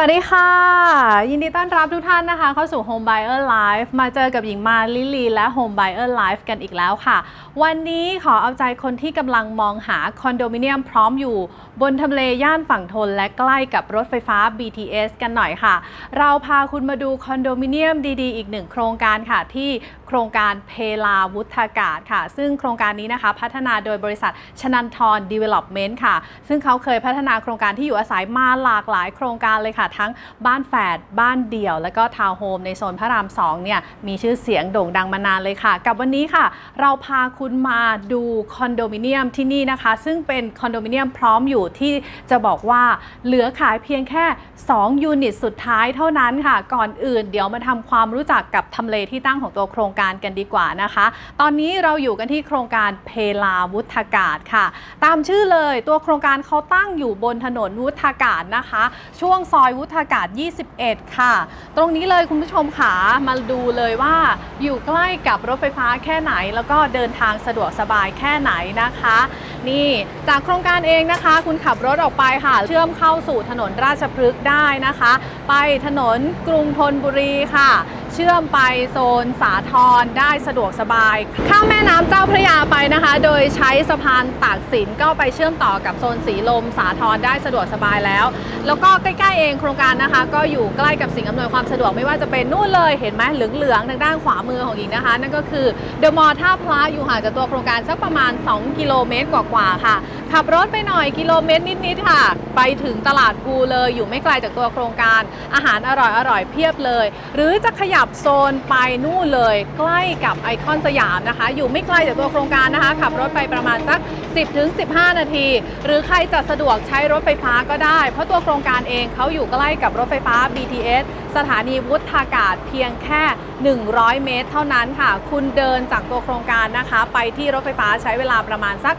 สวัสดีค่ะ ยินดีต้อนรับทุกท่านนะคะ เข้าสู่ Home Buyer Live มาเจอกับหญิงมาลิลีและ Home Buyer Live กันอีกแล้วค่ะ วันนี้ขอเอาใจคนที่กำลังมองหาคอนโดมิเนียมพร้อมอยู่ บนทำเลย่านฝั่งทนและใกล้กับรถไฟฟ้า BTS กันหน่อยค่ะ เราพาคุณมาดูคอนโดมิเนียมดีๆ อีกหนึ่งโครงการค่ะที่ โครงการเพลาวุฒากาศค่ะ ซึ่งโครงการนี้นะคะพัฒนาโดยบริษัทชนันทร Development ค่ะ ซึ่งเขาเคยพัฒนาโครงการที่อยู่อาศัยมาหลากหลายโครงการเลยค่ะ ทั้งบ้านแฝดบ้านเดี่ยว และก็ทาวน์โฮมในโซนพระราม2เนี่ยมีชื่อเสียงโด่งดังมานานเลยค่ะ กับวันนี้ค่ะ เราพาคุณมาดูคอนโดมิเนียมที่นี่นะคะ ซึ่งเป็นคอนโดมิเนียมพร้อมอยู่ที่จะบอกว่าเหลือขายเพียงแค่ 2 ยูนิตสุดท้ายเท่านั้นค่ะ ก่อนอื่นเดี๋ยวมาทำความรู้จักกับทำเลที่ตั้งของตัวโครงการกันดีกว่านะคะ ตอนนี้เราอยู่กันที่โครงการเพลาวุฒากาศค่ะ ตามชื่อเลยตัวโครงการเขาตั้งอยู่บนถนนวุฒากาศนะคะ ช่วงซอยวุฒากาศ 21 ค่ะ ตรงนี้เลยคุณผู้ชมค่ะมาดูเลยว่าอยู่ใกล้กับรถไฟฟ้าแค่ไหน แล้วก็เดินทางสะดวกสบายแค่ไหนนะคะ นี่จากโครงการเองนะคะ คุณขับรถออกไปค่ะ เชื่อมเข้าสู่ถนนราชพฤกษ์ได้นะคะ ไปถนนกรุงธนบุรีค่ะ เชื่อมไปโซนสาทรได้สะดวกสบาย ข้ามแม่น้ำเจ้าพระยาไปนะคะ โดยใช้สะพานตากสินก็ไปเชื่อมต่อกับโซนสีลมสาทรได้สะดวกสบายแล้ว แล้วก็ใกล้ๆเองโครงการนะคะ ก็อยู่ใกล้กับสิ่งอำนวยความสะดวกไม่ว่าจะเป็นนู่นเลยเห็นไหมเหลืองๆทางด้านขวามือของหญิงนะคะ นั่นก็คือเดอะมอลล์ท่าพระอยู่ห่างจากตัวโครงการสักประมาณ 2 กิโลเมตรกว่าๆค่ะ ขับรถไปหน่อยกิโลเมตรนิดๆค่ะ ไปถึงตลาดภูเลยอยู่ไม่ไกลจากตัวโครงการอาหารอร่อยๆเพียบเลย หรือจะขยับับโซนไปนู่นเลย ใกล้กับไอคอนสยามนะคะ อยู่ไม่ไกลจากตัวโครงการนะคะ ขับรถไปประมาณสัก 10-15 นาที หรือใครจะสะดวกใช้รถไฟฟ้าก็ได้ เพราะตัวโครงการเองเขาอยู่ใกล้กับรถไฟฟ้า BTS สถานีวุฒากาศเพียงแค่ 100 เมตร เท่านั้นค่ะ คุณเดินจากตัวโครงการนะคะ ไปที่รถไฟฟ้าใช้เวลาประมาณสัก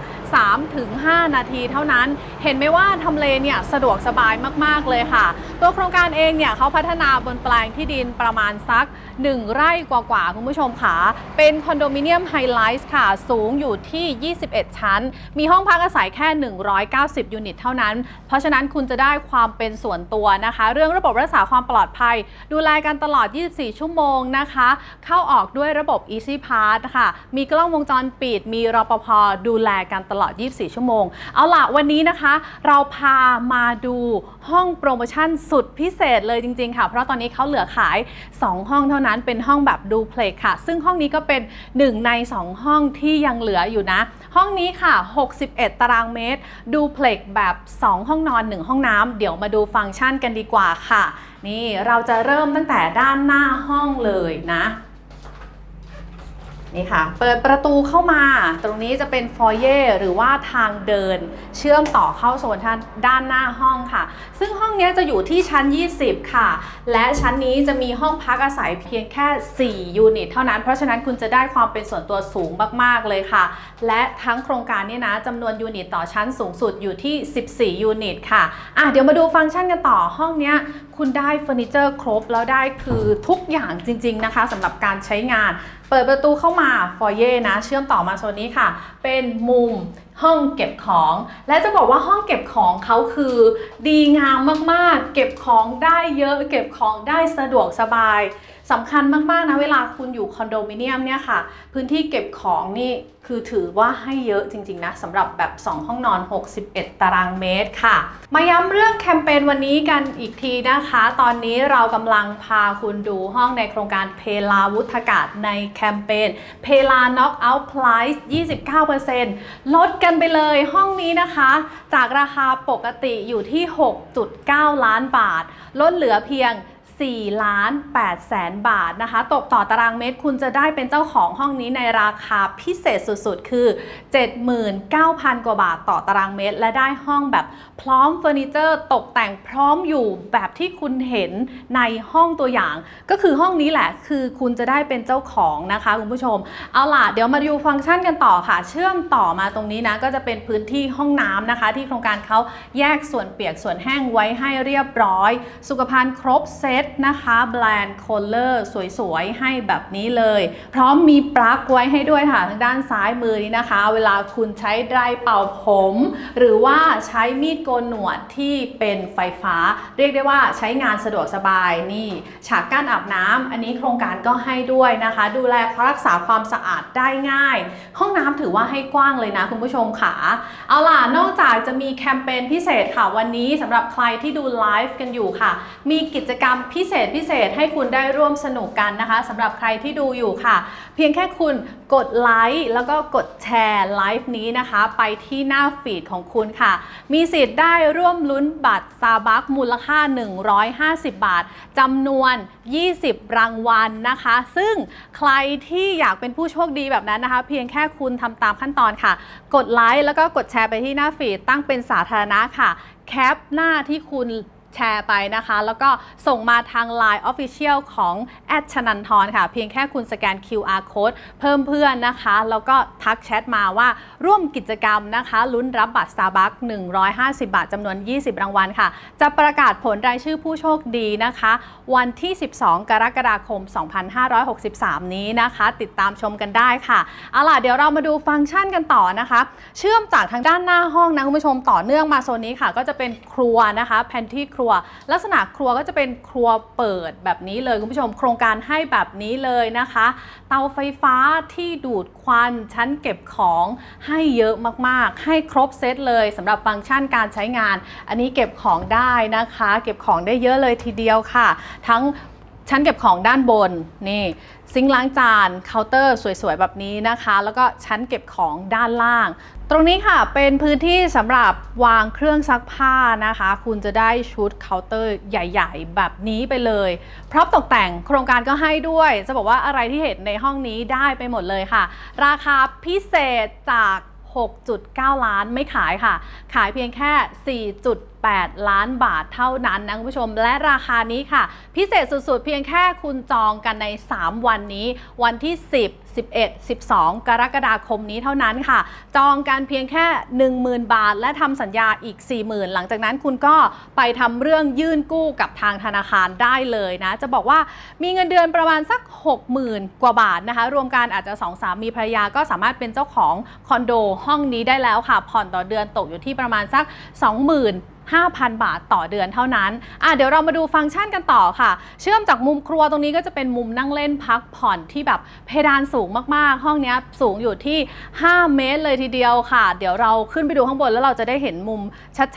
3-5 นาทีเท่านั้น เห็นไหมว่าทำเลเนี่ยสะดวกสบายมาก ๆ เลยค่ะ ตัวโครงการเองเนี่ยเขาพัฒนาบนแปลงที่ดินประมาณสัก 1 ไร่กว่าๆคุณผู้ชมค่ะ เป็นคอนโดมิเนียมไฮไลท์ค่ะ สูงอยู่ที่ 21 ชั้น มีห้องพักอาศัยแค่ 190 ยูนิตเท่านั้น เพราะฉะนั้นคุณจะได้ความเป็นส่วนตัวนะคะ เรื่องระบบรักษาความปลอดภัย ดูแลกันตลอด 24 ชั่วโมงนะคะ เข้าออกด้วยระบบ Easy Pass ค่ะ มีกล้องวงจรปิด มีรปภดูแลกันตลอด 24 ชั่วโมง เอาล่ะวันนี้นะคะ เราพามาดูห้องโปรโมชั่นสุดพิเศษเลยจริงๆค่ะ เพราะตอนนี้เขาเหลือขาย 2 ห้องเท่านั้นเป็นห้องแบบดูเพล็กค่ะ ซึ่งห้องนี้ก็เป็น 1 ใน 2 ห้องที่ยังเหลืออยู่นะ ห้องนี้ค่ะ 61 ตารางเมตร ดูเพล็กแบบ 2 ห้องนอน 1 ห้องน้ำเดี๋ยวมาดูฟังก์ชันกันดีกว่าค่ะ นี่เราจะเริ่มตั้งแต่ด้านหน้าห้องเลยนะ นี่ค่ะ เปิดประตูเข้ามา ตรงนี้จะเป็นฟอยเย่หรือว่าทางเดิน เชื่อมต่อเข้าโซนท่านด้านหน้าห้องค่ะ ซึ่งห้องนี้จะอยู่ที่ชั้น 20 ค่ะ และชั้นนี้จะมีห้องพักอาศัยเพียงแค่ 4 ยูนิต เท่านั้น เพราะฉะนั้นคุณจะได้ความเป็นส่วนตัวสูงมากๆเลยค่ะ และทั้งโครงการนี้นะจำนวนยูนิตต่อชั้นสูงสุดอยู่ที่ 14 ยูนิตค่ะอะ เดี๋ยวมาดูฟังก์ชันกันต่อห้องนี้คุณได้เฟอร์นิเจอร์ครบแล้วได้คือทุกอย่างจริง ๆนะคะสำหรับการใช้งาน เปิดประตูเข้ามาฟอยเย่นะ เชื่อมต่อมาโซนนี้ค่ะ เป็นมุม ห้องเก็บของ และจะบอกว่าห้องเก็บของเขาคือ ดีงามมากๆ เก็บของได้เยอะ เก็บของได้สะดวกสบายสำคัญมากๆนะเวลาคุณอยู่คอนโดมิเนียมเนี่ยค่ะ พื้นที่เก็บของนี่คือถือว่าให้เยอะจริงๆนะสำหรับแบบ 2 ห้องนอน 61 ตารางเมตรค่ะ มาย้ำเรื่องแคมเปญวันนี้กันอีกทีนะคะ ตอนนี้เรากำลังพาคุณดูห้องในโครงการเพลาวุฒากาศในแคมเปญเพลา Knock Out Price 29%ลดกันไปเลยห้องนี้นะคะ จากราคาปกติอยู่ที่ 6.9 ล้านบาท ลดเหลือเพียง 4 ล้าน8แสนบาทนะคะ ตกต่อตารางเมตรคุณจะได้เป็นเจ้าของห้องนี้ในราคาพิเศษสุดๆ คือ 79,000 กว่าบาทต่อตารางเมตร และได้ห้องแบบพร้อมเฟอร์นิเจอร์ ตกแต่งพร้อมอยู่แบบที่คุณเห็นในห้องตัวอย่าง ก็คือห้องนี้แหละคือคุณจะได้เป็นเจ้าของนะคะคุณผู้ชม เอาล่ะเดี๋ยวมาดูฟังก์ชันกันต่อค่ะ เชื่อมต่อมาตรงนี้นะก็จะเป็นพื้นที่ห้องน้ำนะคะ ที่โครงการเขาแยกส่วนเปียกส่วนแห้งไว้ให้เรียบร้อย สุขภัณฑ์ครบเซตนะคะแบรนด์โคลเลอร์สวยๆ ให้แบบนี้เลย พร้อมมีปลั๊กไว้ให้ด้วยค่ะทางด้านซ้ายมือนี้นะคะ เวลาคุณใช้ไดร์เป่าผม หรือว่าใช้มีดโกนหนวดที่เป็นไฟฟ้า เรียกได้ว่าใช้งานสะดวกสบายนี่ฉากกั้นอาบน้ำอันนี้โครงการก็ให้ด้วยนะคะ ดูแลรักษาความสะอาดได้ง่าย ห้องน้ำถือว่าให้กว้างเลยนะคุณผู้ชมค่ะเอาล่ะนอกจากจะมีแคมเปญพิเศษค่ะวันนี้สำหรับใครที่ดูไลฟ์กันอยู่ค่ะ มีกิจกรรมพิิเศษพิเศษให้คุณได้ร่วมสนุกกันนะคะสำหรับใครที่ดูอยู่ค่ะ เพียงแค่คุณกดไลค์แล้วก็กดแชร์ไลฟ์นี้นะคะ ไปที่หน้าฟีดของคุณค่ะ มีสิทธิ์ได้ร่วมลุ้นบัตรซาบักมูลค่า 150 บาทจำนวน 20 รางวัลนะคะ ซึ่งใครที่อยากเป็นผู้โชคดีแบบนั้นนะคะ เพียงแค่คุณทำตามขั้นตอนค่ะ กดไลค์แล้วก็กดแชร์ไปที่หน้าฟีดตั้งเป็นสาธารณะค่ะ แคปหน้าที่คุณ แชร์ไปนะคะ แล้วก็ส่งมาทาง Line Official ของแอดชนันทรค่ะ เพียงแค่คุณสแกน QR Code เพิ่มเพื่อนนะคะ แล้วก็ทักแชทมาว่าร่วมกิจกรรมนะคะลุ้นรับบัตร Starbucks 150 บาทจำนวน 20 รางวัลค่ะ จะประกาศผลรายชื่อผู้โชคดีนะคะ วันที่ 12 กรกฎาคม 2563 นี้นะคะ ติดตามชมกันได้ค่ะเอาล่ะเดี๋ยวเรามาดูฟังก์ชันกันต่อนะคะ เชื่อมจากทางด้านหน้าห้องนะคุณผู้ชมต่อเนื่องมาโซนนี้ค่ะ ก็จะเป็นครัวนะคะแพนที่ครัว ลักษณะครัวก็จะเป็นครัวเปิดแบบนี้เลยคุณผู้ชม โครงการให้แบบนี้เลยนะคะ เตาไฟฟ้าที่ดูดควันชั้นเก็บของให้เยอะมากๆ ให้ครบเซตเลยสำหรับฟังก์ชันการใช้งาน อันนี้เก็บของได้นะคะ เก็บของได้เยอะเลยทีเดียวค่ะ ทั้ง ชั้นเก็บของด้านบนนี่ซิงค์ล้างจานเคาน์เตอร์สวยๆ แบบนี้นะคะ แล้วก็ชั้นเก็บของด้านล่าง ตรงนี้ค่ะเป็นพื้นที่สำหรับวางเครื่องซักผ้านะคะ คุณจะได้ชุดเคาน์เตอร์ใหญ่ๆ แบบนี้ไปเลยพร้อมตกแต่งโครงการก็ให้ด้วย จะบอกว่าอะไรที่เห็นในห้องนี้ได้ไปหมดเลยค่ะ ราคาพิเศษจาก 6.9 ล้านไม่ขายค่ะ ขายเพียงแค่ 8 ล้านบาทเท่านั้นนะคุณผู้ชม และราคานี้ค่ะ พิเศษสุดๆ เพียงแค่คุณจองกันใน 3 วันนี้ วันที่ 10 11 12 กรกฎาคมนี้เท่านั้นค่ะ จองกันเพียงแค่ 10,000 บาท และทำสัญญาอีก 40,000 หลังจากนั้นคุณก็ไปทำเรื่องยื่นกู้กับทางธนาคารได้เลยนะ จะบอกว่ามีเงินเดือนประมาณสัก 60,000 กว่าบาทนะคะ รวมกันอาจจะ2สามีภรรยาก็สามารถเป็นเจ้าของคอนโดห้องนี้ได้แล้วค่ะ ผ่อนต่อเดือนตกอยู่ที่ประมาณสัก 20,000 5,000 บาทต่อเดือนเท่านั้นอะเดี๋ยวเรามาดูฟังก์ชันกันต่อค่ะ เชื่อมจากมุมครัวตรงนี้ก็จะเป็นมุมนั่งเล่นพักผ่อนที่แบบเพดานสูงมากๆ ห้องนี้สูงอยู่ที่ 5 เมตรเลยทีเดียวค่ะ เดี๋ยวเราขึ้นไปดูข้างบนแล้วเราจะได้เห็นมุม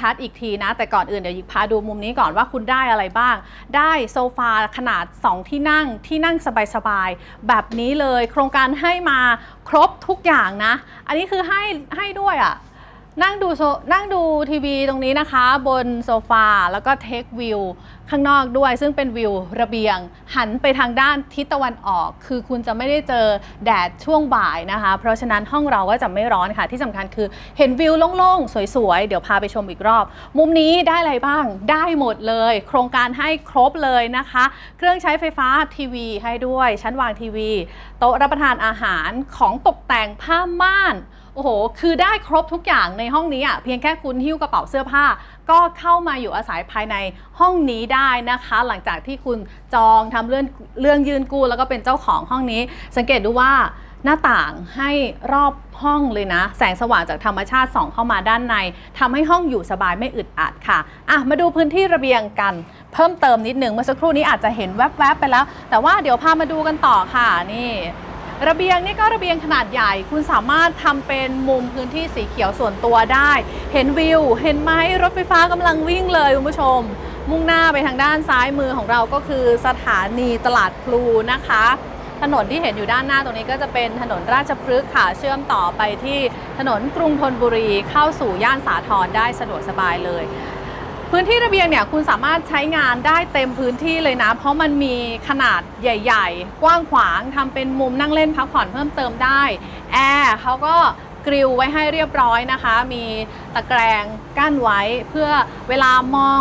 ชัดๆ อีกทีนะ แต่ก่อนอื่นเดี๋ยวยิบพาดูมุมนี้ก่อนว่าคุณได้อะไรบ้าง ได้โซฟาขนาด 2 ที่นั่งที่นั่งสบายๆ แบบนี้เลย โครงการให้มาครบทุกอย่างนะ อันนี้คือให้ให้ด้วยอะ นั่งดูโซนั่งดูทีวีตรงนี้นะคะ บนโซฟาแล้วก็เทควิวข้างนอกด้วย ซึ่งเป็นวิวระเบียง หันไปทางด้านทิศตะวันออก คือคุณจะไม่ได้เจอแดดช่วงบ่ายนะคะ เพราะฉะนั้นห้องเราก็จะไม่ร้อนค่ะ ที่สำคัญคือเห็นวิวโล่งๆ สวยๆ เดี๋ยวพาไปชมอีกรอบ มุมนี้ได้อะไรบ้างได้หมดเลย โครงการให้ครบเลยนะคะ เครื่องใช้ไฟฟ้าทีวีให้ด้วย ชั้นวางทีวี โต๊ะรับประทานอาหารของตกแต่งผ้าม่าน โอ้โห คือได้ครบทุกอย่างในห้องนี้อะเพียงแค่คุณหิ้วกระเป๋าเสื้อผ้า ก็เข้ามาอยู่อาศัยภายในห้องนี้ได้นะคะ หลังจากที่คุณจองทำเรื่องเรื่องยืนกู้แล้วก็เป็นเจ้าของห้องนี้ สังเกตดูว่าหน้าต่างให้รอบห้องเลยนะ แสงสว่างจากธรรมชาติส่องเข้ามาด้านในทำให้ห้องอยู่สบายไม่อึดอัดค่ะอะ มาดูพื้นที่ระเบียงกัน เพิ่มเติมนิดนึงเมื่อสักครู่นี้อาจจะเห็นแวบๆไปแล้ว แต่ว่าเดี๋ยวพามาดูกันต่อค่ะนี่ ระเบียงนี่ก็ระเบียงขนาดใหญ่ คุณสามารถทำเป็นมุมพื้นที่สีเขียวส่วนตัวได้ เห็นวิว เห็นไหมรถไฟฟ้ากำลังวิ่งเลยคุณผู้ชม มุ่งหน้าไปทางด้านซ้ายมือของเราก็คือสถานีตลาดพลูนะคะ ถนนที่เห็นอยู่ด้านหน้าตรงนี้ก็จะเป็นถนนราชพฤกษ์ค่ะเชื่อมต่อไปที่ถนนกรุงธนบุรีเข้าสู่ย่านสาทรได้สะดวกสบายเลย พื้นที่ระเบียงเนี่ยคุณสามารถใช้งานได้เต็มพื้นที่เลยนะ เพราะมันมีขนาดใหญ่ ๆ กว้างขวางทำเป็นมุมนั่งเล่นพักผ่อนเพิ่มเติมได้แอร์เขาก็กริลไว้ให้เรียบร้อยนะคะ มีตะแกรงกั้นไว้เพื่อเวลามอง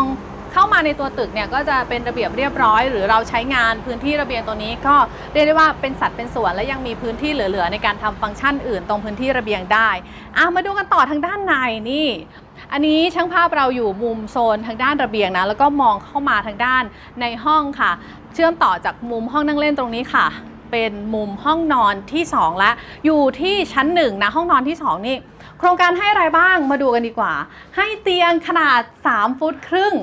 เข้ามาในตัวตึกเนี่ยก็จะเป็นระเบียบเรียบร้อย หรือเราใช้งานพื้นที่ระเบียงตัวนี้ก็เรียกได้ว่าเป็นสัดเป็นส่วนและยังมีพื้นที่เหลือๆในการทำฟังก์ชันอื่นตรงพื้นที่ระเบียงได้อะมาดูกันต่อทางด้านในนี่ อันนี้ช่างภาพเราอยู่มุมโซนทางด้านระเบียงนะ แล้วก็มองเข้ามาทางด้านในห้องค่ะ เชื่อมต่อจากมุมห้องนั่งเล่นตรงนี้ค่ะ เป็นมุมห้องนอนที่ 2 และ อยู่ที่ชั้น1นะห้องนอนที่ 2 นี่ โครงการให้อะไรบ้างมาดูกันดีกว่า ให้เตียงขนาด 3 ฟุตครึ่ง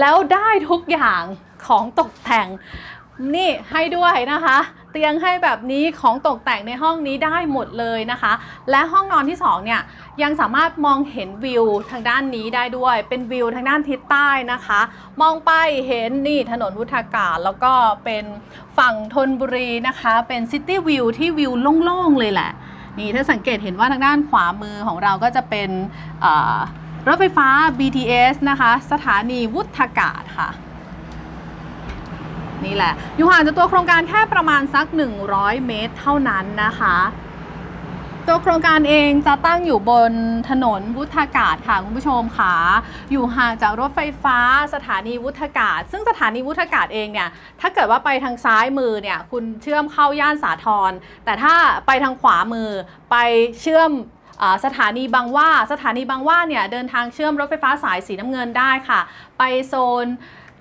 แล้วได้ทุกอย่างของตกแต่งนี่ให้ด้วยนะคะ เตียงให้แบบนี้ของตกแต่งในห้องนี้ได้หมดเลยนะคะ และห้องนอนที่สองเนี่ยยังสามารถมองเห็นวิวทางด้านนี้ได้ด้วย เป็นวิวทางด้านทิศใต้นะคะ มองไปเห็นนี่ถนนวุฒากาศ แล้วก็เป็นฝั่งธนบุรีนะคะ เป็นซิตี้วิวที่วิวโล่งๆเลยแหละนี่ถ้าสังเกตเห็นว่าทางด้านขวามือของเราก็จะเป็นรถไฟฟ้า BTS นะคะ สถานีวุฒากาศค่ะ นี่แหละ อยู่ห่างจากตัวโครงการแค่ประมาณสัก 100 เมตรเท่านั้นนะคะ ตัวโครงการเองจะตั้งอยู่บนถนนวุฒากาศค่ะคุณผู้ชมค่ะอยู่ห่างจากรถไฟฟ้าสถานีวุฒากาศ ซึ่งสถานีวุฒากาศเองเนี่ยถ้าเกิดว่าไปทางซ้ายมือเนี่ยคุณเชื่อมเข้าย่านสาทรแต่ถ้าไปทางขวามือไปเชื่อมสถานีบางว่าสถานีบางว่าเนี่ยเดินทางเชื่อมรถไฟฟ้าสายสีน้ำเงินได้ค่ะ ไปโซน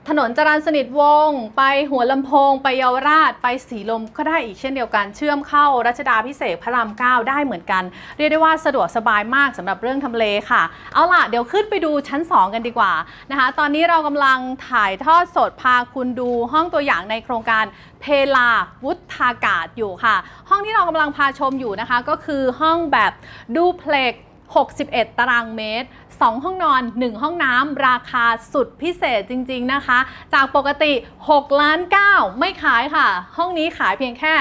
ถนนจรัญสนิทวงศ์ไปหัวลำโพง ไปเยาวราช ไปสีลมก็ได้อีกเช่นเดียวกันเชื่อมเข้ารัชดาพิเศษพระราม 9 ได้เหมือนกัน เรียกได้ว่าสะดวกสบายมากสำหรับเรื่องทำเลค่ะ เอาล่ะ เดี๋ยวขึ้นไปดูชั้น 2 กันดีกว่านะคะ ตอนนี้เรากำลังถ่ายทอดสดพาคุณดูห้องตัวอย่างในโครงการเพลาวุฒากาศอยู่ค่ะ ห้องที่เรากำลังพาชมอยู่นะคะ ก็คือห้องแบบดูเพล็ก61 ตารางเมตร 2 ห้องนอน 1 ห้องน้ำราคาสุดพิเศษจริง ๆนะคะ จากปกติ6ล้าน9ไม่ขายค่ะ ห้องนี้ขายเพียงแค่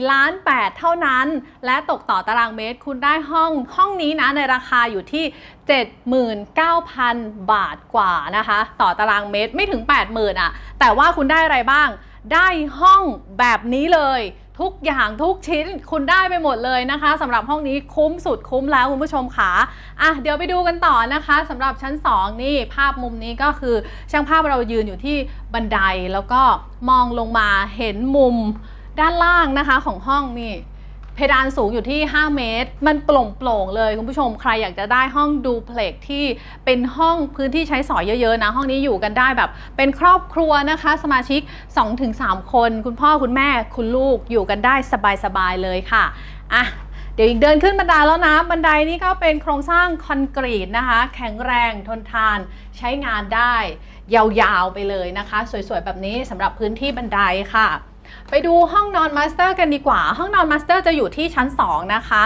4ล้าน8เท่านั้น และตกต่อตารางเมตรคุณได้ห้องห้องนี้นะในราคาอยู่ที่ 79,000 บาทกว่านะคะ ต่อตารางเมตรไม่ถึง 80,000อะ แต่ว่าคุณได้อะไรบ้าง ได้ห้องแบบนี้เลย ทุกอย่างทุกชิ้นคุณได้ไปหมดเลยนะคะสำหรับห้องนี้คุ้มสุดคุ้มแล้วคุณผู้ชมค่ะอะเดี๋ยวไปดูกันต่อนะคะสำหรับชั้น 2 นี่ภาพมุมนี้ก็คือ ช่างภาพเรายืนอยู่ที่บันไดแล้วก็มองลงมาเห็นมุมด้านล่างนะคะของห้องนี่ เพดานสูงอยู่ที่ 5 เมตร มันโปร่งๆเลยคุณผู้ชมใครอยากจะได้ห้องดูเพล็กที่เป็นห้องพื้นที่ใช้สอยเยอะๆนะห้องนี้อยู่กันได้แบบ เป็นครอบครัวนะคะ สมาชิก 2-3 คน คุณพ่อคุณแม่คุณลูกอยู่กันได้สบายๆเลยค่ะอะเดี๋ยวอีกเดินขึ้นบันไดแล้วนะ บันไดนี้ก็เป็นโครงสร้างคอนกรีตนะคะ แข็งแรงทนทานใช้งานได้ ยาวๆไปเลยนะคะ สวยๆแบบนี้สำหรับพื้นที่บันไดค่ะ ไปดูห้องนอนมาสเตอร์กันดีกว่า ห้องนอนมาสเตอร์จะอยู่ที่ชั้น 2 นะคะ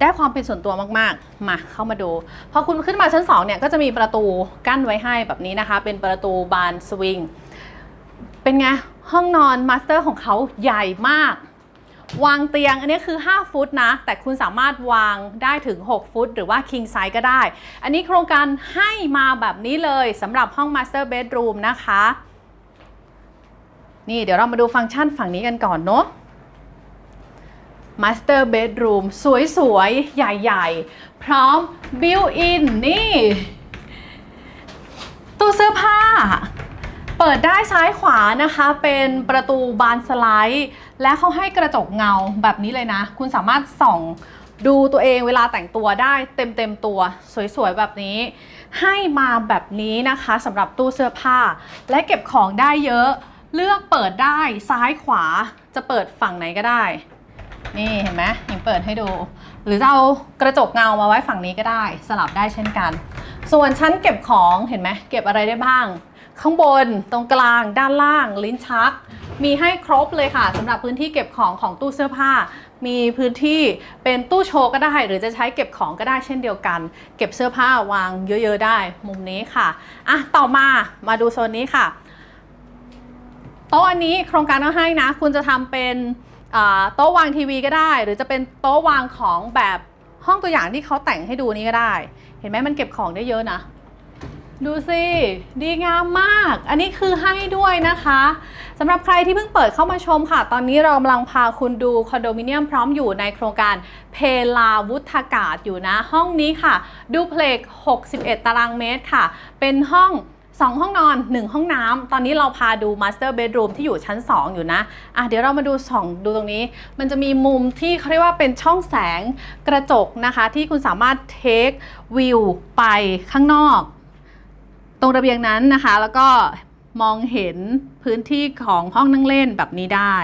ได้ความเป็นส่วนตัวมากๆ มาเข้ามาดู พอคุณขึ้นมาชั้น 2 เนี่ย ก็จะมีประตูกั้นไว้ให้แบบนี้นะคะ เป็นประตูบานสวิง เป็นไง ห้องนอนมาสเตอร์ของเขาใหญ่มาก วางเตียงอันนี้คือ 5 ฟุตนะ แต่คุณสามารถวางได้ถึง 6 ฟุต หรือว่า king size ก็ได้ อันนี้โครงการให้มาแบบนี้เลยสำหรับห้อง master bedroom นะคะ นี่เดี๋ยวเรามาดูฟังก์ชันฝั่งนี้กันก่อนเนาะ Master Bedroom สวยๆ ใหญ่ๆ พร้อม Built-in นี่ ตู้เสื้อผ้า เปิดได้ซ้ายขวานะคะ เป็นประตูบานสไลด์ และเขาให้กระจกเงาแบบนี้เลยนะ คุณสามารถส่องดูตัวเองเวลาแต่งตัวได้เต็มเต็มๆตัว สวยๆ แบบนี้ ให้มาแบบนี้นะคะสำหรับตู้เสื้อผ้า และเก็บของได้เยอะ เลือกเปิดได้ซ้ายขวาจะเปิดฝั่งไหนก็ได้ นี่เห็นไหมหญิงเปิดให้ดู หรือจะเอากระจกเงามาไว้ฝั่งนี้ก็ได้ สลับได้เช่นกัน ส่วนชั้นเก็บของเห็นไหมเก็บอะไรได้บ้าง ข้างบนตรงกลางด้านล่าง ลิ้นชัก มีให้ครบเลยค่ะสำหรับพื้นที่เก็บของของตู้เสื้อผ้า มีพื้นที่เป็นตู้โชว์ก็ได้ หรือจะใช้เก็บของก็ได้เช่นเดียวกัน เก็บเสื้อผ้าวางเยอะ ๆ ได้ มุมนี้ค่ะอะต่อมามาดูโซนนี้ค่ะ โต๊ะอันนี้โครงการก็ให้นะ คุณจะทำเป็นโต๊ะวางทีวีก็ได้ หรือจะเป็นโต๊ะวางของแบบห้องตัวอย่างที่เขาแต่งให้ดูนี้ก็ได้ เห็นไหมมันเก็บของได้เยอะนะ ดูสิ ดีงามมาก อันนี้คือให้ด้วยนะคะสำหรับใครที่เพิ่งเปิดเข้ามาชมค่ะ ตอนนี้เรากำลังพาคุณดูคอนโดมิเนียมพร้อมอยู่ในโครงการเพลาวุฒากาศอยู่นะ ห้องนี้ค่ะ ดูเพล็ก 61 ตารางเมตรค่ะ เป็นห้อง 2 ห้องนอน 1 ห้องน้ำ ตอนนี้เราพาดู Master Bedroom ที่อยู่ชั้น 2 อยู่นะ อะเดี๋ยวเรามาดูสองดูตรงนี้ มันจะมีมุมที่เขาเรียกว่าเป็นช่องแสงกระจกนะคะ ที่คุณสามารถเทควิวไปข้างนอก ตรงระเบียงนั้นนะคะ แล้วก็มองเห็นพื้นที่ของห้องนั่งเล่นแบบนี้ได้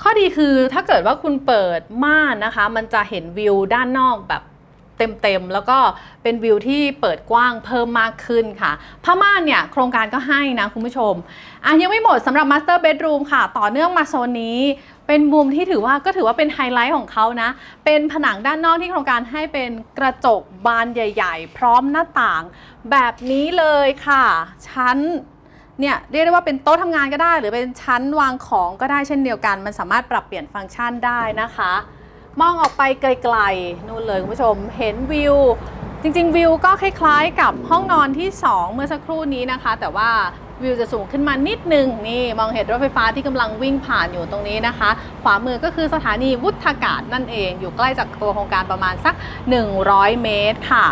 ข้อดีคือถ้าเกิดว่าคุณเปิดม่านนะคะ มันจะเห็นวิวด้านนอกแบบ เต็มๆ แล้วก็เป็นวิวที่เปิดกว้างเพิ่มมากขึ้นค่ะผ้าม่านเนี่ยโครงการก็ให้นะคุณผู้ชมอะยังไม่หมดสำหรับ Master Bedroom ค่ะ ต่อเนื่องมาโซนนี้ เป็นมุมที่ถือว่าก็ถือว่าเป็นไฮไลท์ของเขานะ เป็นผนังด้านนอกที่โครงการให้เป็นกระจกบานใหญ่ ๆ พร้อมหน้าต่าง แบบนี้เลยค่ะ ชั้นเนี่ยเรียกได้ว่าเป็นโต๊ะทำงานก็ได้ หรือเป็นชั้นวางของก็ได้เช่นเดียวกัน มันสามารถปรับเปลี่ยนฟังก์ชันได้นะคะ มองออกไปไกลๆนู่นเลยคุณผู้ชมเห็นวิว จริงๆ วิวก็คล้ายๆ กับห้องนอนที่ 2 เมื่อสักครู่นี้นะคะ แต่ว่าวิวจะสูงขึ้นมานิดนึงนี่มองเห็นรถไฟฟ้าที่กำลังวิ่งผ่านอยู่ตรงนี้นะคะ ขวามือก็คือสถานีวุฒากาศนั่นเอง อยู่ใกล้จากตัวโครงการประมาณสัก 100 เมตรค่ะ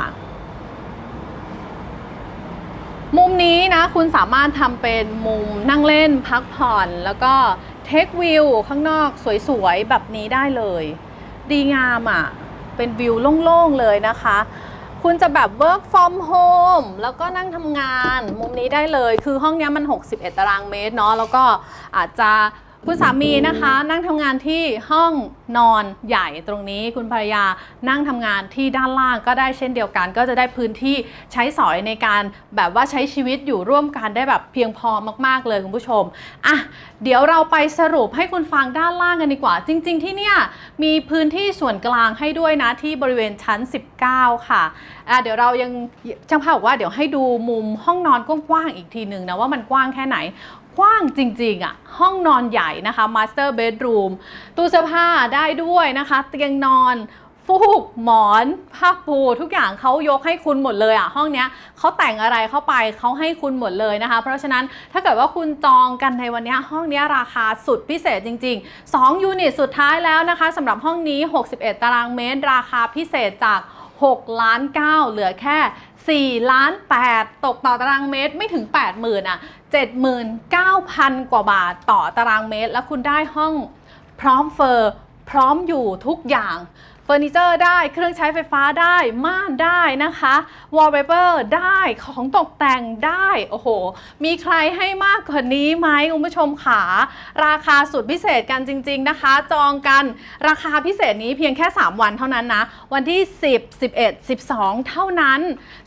มุมนี้นะคุณสามารถทำเป็นมุมนั่งเล่นพักผ่อน แล้วก็เทควิวข้างนอกสวยๆ แบบนี้ได้เลย ดีงามอะ่ะ เป็นวิวโล่งๆเลยนะคะ คุณจะแบบ work from home แล้วก็นั่งทำงานมุมนี้ได้เลย คือห้องนี้มัน 61 ตารางเมตรเนาะ แล้วก็อาจจะ คุณสามีนะคะนั่งทำงานที่ห้องนอนใหญ่ตรงนี้คุณภรรยานั่งทำงานที่ด้านล่างก็ได้เช่นเดียวกัน ก็จะได้พื้นที่ใช้สอยในการแบบว่าใช้ชีวิตอยู่ร่วมกันได้แบบเพียงพอมาก ๆ เลยคุณผู้ชมอะเดี๋ยวเราไปสรุปให้คุณฟังด้านล่างกันดีกว่า จริง ๆ ที่เนี่ยมีพื้นที่ส่วนกลางให้ด้วยนะที่บริเวณชั้น 19 ค่ะอะเดี๋ยวเรายังช่างภาพบอกว่าเดี๋ยวให้ดูมุมห้องนอนกว้างๆอีกทีหนึ่งนะว่ามันกว้างแค่ไหน กว้างจริงๆอะ่ะห้องนอนใหญ่นะคะ Master Bedroom ตู้เสื้อผ้าได้ด้วยนะคะ เตียงนอนฟูกหมอนผ้าปูทุกอย่างเขายกให้คุณหมดเลยอะ่ะห้องเนี้ยเขาแต่งอะไรเข้าไปเขาให้คุณหมดเลยนะคะ เพราะฉะนั้นถ้าเกิดว่าคุณจองกันในวันนี้ห้องเนี้ยราคาสุดพิเศษจริง ๆ 2 ยูนิตสุดท้ายแล้วนะคะสำหรับห้องนี้ 61 ตารางเมตร ราคาพิเศษจาก 6 ล้าน 9 เหลือแค่ 4 ล้าน 8 ตกต่อตารางเมตรไม่ถึง 80,000อะ79,000 กว่าบาทต่อตารางเมตร แล้วคุณได้ห้องพร้อมเฟอร์ พร้อมอยู่ทุกอย่าง อร์นิเจอร์ได้ เครื่องใช้ไฟฟ้าได้ ม่านได้นะคะ วอลเปเปอร์ได้ ของตกแต่งได้ โอ้โห มีใครให้มากกว่านี้ไหมคุณผู้ชมขา ราคาสุดพิเศษกันจริง ๆนะคะ จองกันราคาพิเศษนี้เพียงแค่ 3 วันเท่านั้นนะ วันที่ 10 11 12 เท่านั้น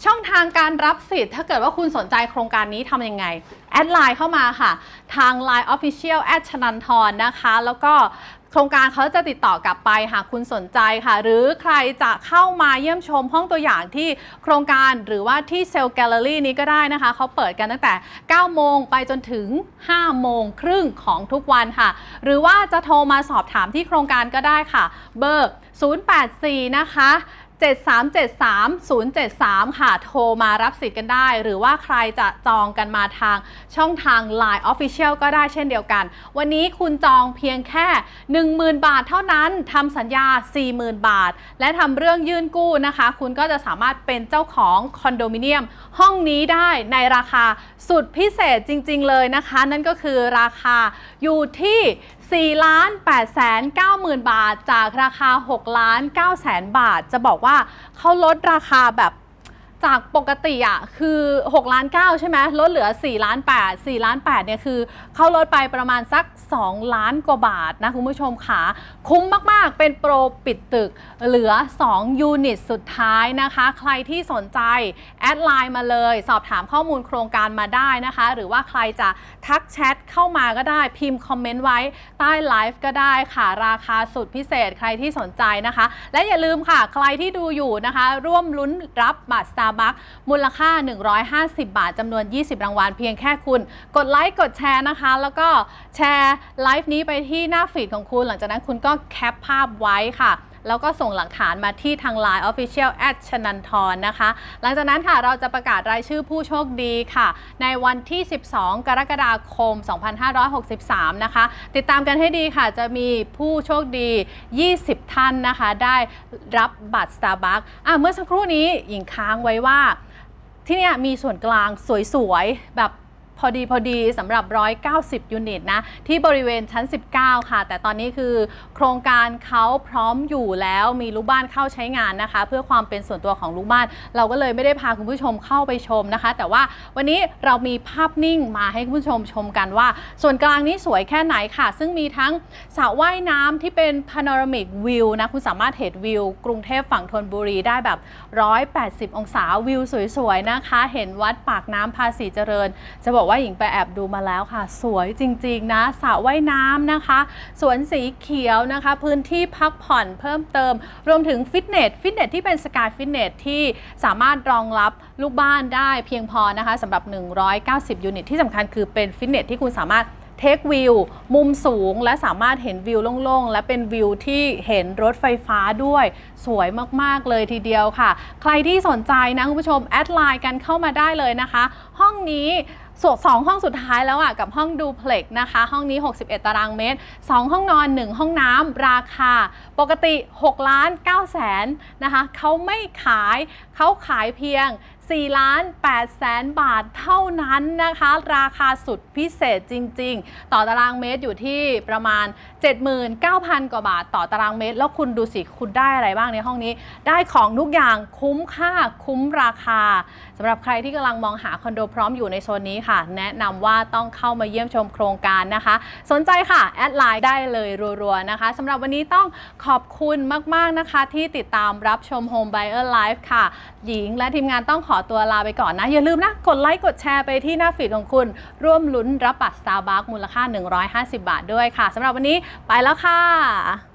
ช่องทางการรับสิทธิ์ ถ้าเกิดว่าคุณสนใจโครงการนี้ทำยังไง แอดไลน์เข้ามาค่ะ ทาง Line Official แอดชนันทรนะคะ แล้วก็ ครงการเขาจะติดต่อกลับไปหากคุณสนใจค่ะ หรือใครจะเข้ามาเยี่ยมชมห้องตัวอย่างที่โครงการหรือว่าที่เซลล์แกลเลอรี่นี้ก็ได้นะคะ เขาเปิดกันตั้งแต่ 9 โมงไปจนถึง 5 โมงครึ่งของทุกวันค่ะ หรือว่าจะโทรมาสอบถามที่โครงการก็ได้ค่ะ เบอร์ 084 นะคะ 7373 ค่ะ โทรมารับสิทธิ์กันได้ หรือว่าใครจะจองกันมาทางช่องทาง Line Official ก็ได้เช่นเดียวกัน วันนี้คุณจองเพียงแค่ 10,000 บาทเท่านั้นทำสัญญา 40,000 บาท และทำเรื่องยื่นกู้นะคะ คุณก็จะสามารถเป็นเจ้าของคอนโดมิเนียม ห้องนี้ได้ในราคาสุดพิเศษจริง ๆ เลยนะคะ นั่นก็คือราคาอยู่ที่ 4ล้าน8แสน9หมื่นบาท จากราคา 6 ล้าน9แสนบาท จะบอกว่าเขาลดราคาแบบ จากปกติอะคือ6ล้าน9ใช่ไหมลดเหลือ4ล้าน8 4ล้าน8เนี่ยคือเขาลดไปประมาณสัก 2 ล้านกว่าบาทนะคุณผู้ชมค่ะ คุ้มมากๆเป็นโปรปิดตึกเหลือ 2 ยูนิตสุดท้ายนะคะ ใครที่สนใจ แอดไลน์มาเลย สอบถามข้อมูลโครงการมาได้นะคะ หรือว่าใครจะทักแชทเข้ามาก็ได้พิมพ์คอมเมนต์ไว้ใต้ไลฟ์ก็ได้ค่ะราคาสุดพิเศษใครที่สนใจนะคะ และอย่าลืมค่ะ ใครที่ดูอยู่นะคะ ร่วมลุ้นรับบัตร Starbucks มูลค่า 150 บาทจำนวน 20 รางวัลเพียงแค่คุณ กดไลค์กดแชร์นะคะ แล้วก็แชร์ไลฟ์นี้ไปที่หน้าฟีดของคุณ หลังจากนั้นคุณก็แคปภาพไว้ค่ะ แล้วก็ส่งหลักฐานมาที่ทาง Line Official แอดชนันทรนะคะ หลังจากนั้นค่ะเราจะประกาศรายชื่อผู้โชคดีค่ะ ในวันที่ 12 กรกฎาคม 2563 นะคะ ติดตามกันให้ดีค่ะจะมีผู้โชคดี 20 ท่านนะคะ ได้รับบัตร Starbucks อะเมื่อสักครู่นี้หญิงค้างไว้ว่าที่นี่มีส่วนกลางสวยๆแบบ พอดีพอดีสำหรับ 190 ยูนิตนะที่บริเวณชั้น 19 ค่ะ แต่ตอนนี้คือโครงการเขาพร้อมอยู่แล้วมีลูกบ้านเข้าใช้งานนะคะ เพื่อความเป็นส่วนตัวของลูกบ้าน เราก็เลยไม่ได้พาคุณผู้ชมเข้าไปชมนะคะ แต่ว่าวันนี้เรามีภาพนิ่งมาให้คุณผู้ชมชมกันว่า ส่วนกลางนี้สวยแค่ไหนค่ะ ซึ่งมีทั้งสระว่ายน้ำที่เป็น panoramic view นะคุณสามารถเห็นวิว กรุงเทพฝั่งธนบุรีได้แบบ 180 องศาวิวสวยๆนะคะ เห็นวัดปากน้ำภาษีเจริญจะบอกบอกว่าหญิงไปแอบดูมาแล้วค่ะ สวยจริงๆนะสระว่ายน้ำนะคะ สวนสีเขียวนะคะ พื้นที่พักผ่อนเพิ่มเติม รวมถึงฟิตเนสฟิตเนสที่เป็นสกายฟิตเนสที่สามารถรองรับลูกบ้านได้เพียงพอนะคะสำหรับ 190 ยูนิต ที่สำคัญคือเป็นฟิตเนสที่คุณสามารถเทควิวมุมสูงและสามารถเห็นวิวโล่งๆ และเป็นวิวที่เห็นรถไฟฟ้าด้วย สวยมากๆเลยทีเดียวค่ะ ใครที่สนใจนะคุณผู้ชม แอดไลน์กันเข้ามาได้เลยนะคะ ห้องนี้ ส่วนสองห้องสุดท้ายแล้วอะกับห้องดูเพล็กนะคะ ห้องนี้ 61 ตารางเมตร 2 ห้องนอน 1 ห้องน้ำราคา ปกติ6ล้าน9แสนนะคะเขาไม่ขายเขาขายเพียง4ล้าน8แสนบาทเท่านั้นนะคะ ราคาสุดพิเศษจริง ๆ ต่อตารางเมตรอยู่ที่ประมาณ79,000 กว่าบาทต่อตารางเมตร แล้วคุณดูสิ คุณได้อะไรบ้างในห้องนี้ ได้ของทุกอย่างคุ้มค่าคุ้มราคาสำหรับใครที่กำลังมองหาคอนโดพร้อมอยู่ในโซนนี้ค่ะ แนะนำว่าต้องเข้ามาเยี่ยมชมโครงการนะคะ สนใจค่ะ แอดไลน์ได้เลยรัวๆนะคะสำหรับวันนี้ต้องขอบคุณมากๆนะคะ ที่ติดตามรับชม Home Buyer Live ค่ะ หญิงและทีมงานต้องขอตัวลาไปก่อนนะ อย่าลืมนะ กดไลค์กดแชร์ไปที่หน้าฟีดของคุณ ร่วมลุ้นรับบัตร Starbucks มูลค่า 150 บาทด้วยค่ะสำหรับวันนี้ไปแล้วค่ะ